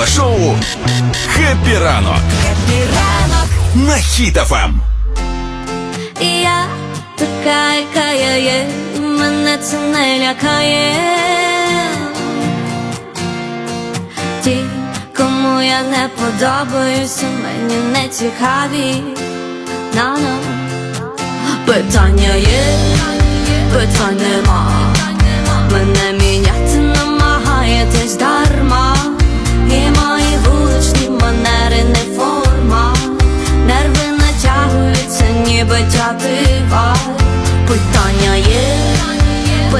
Ранкове шоу «Хеппі ранок» на Ем. Хіт-ФМ. І я така, яка я є, мене це не лякає. Ті, кому я не подобаюся, мені не цікаві. На-на. Питання є, питань нема. Мене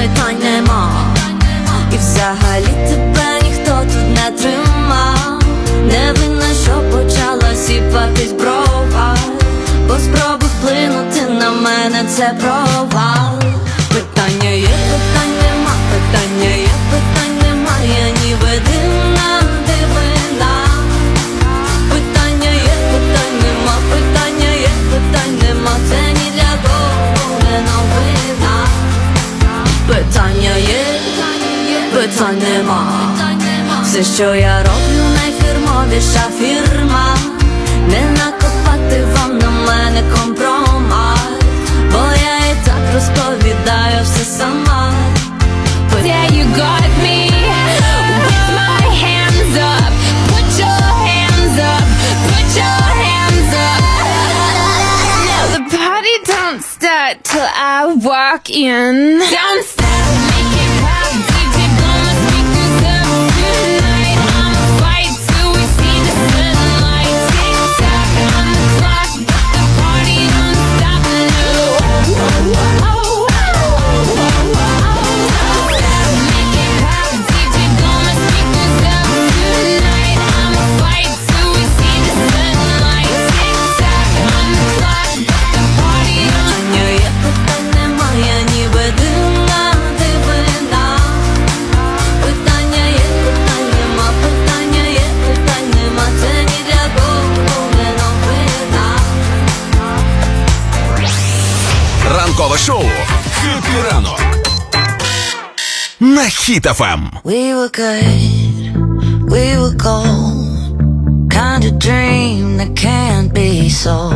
питань нема. І взагалі тебе ніхто тут не тримав. Не винна, що почала сіпатись брова. Бо спроби вплинути на мене це провал. Питань нема. Все, що я роблю, найфірмовіша фірма. Не накопати вам на мене компромат. Бо я і так розповідаю все сама. Yeah, you got me with my hands up. Put your hands up. Put your hands up. Now the party don't start till I walk in. Don't Ранкове шоу «Хеппі ранок» на Хіт-ФМ. We were good, we were gold. Kind of dream that can't be sold.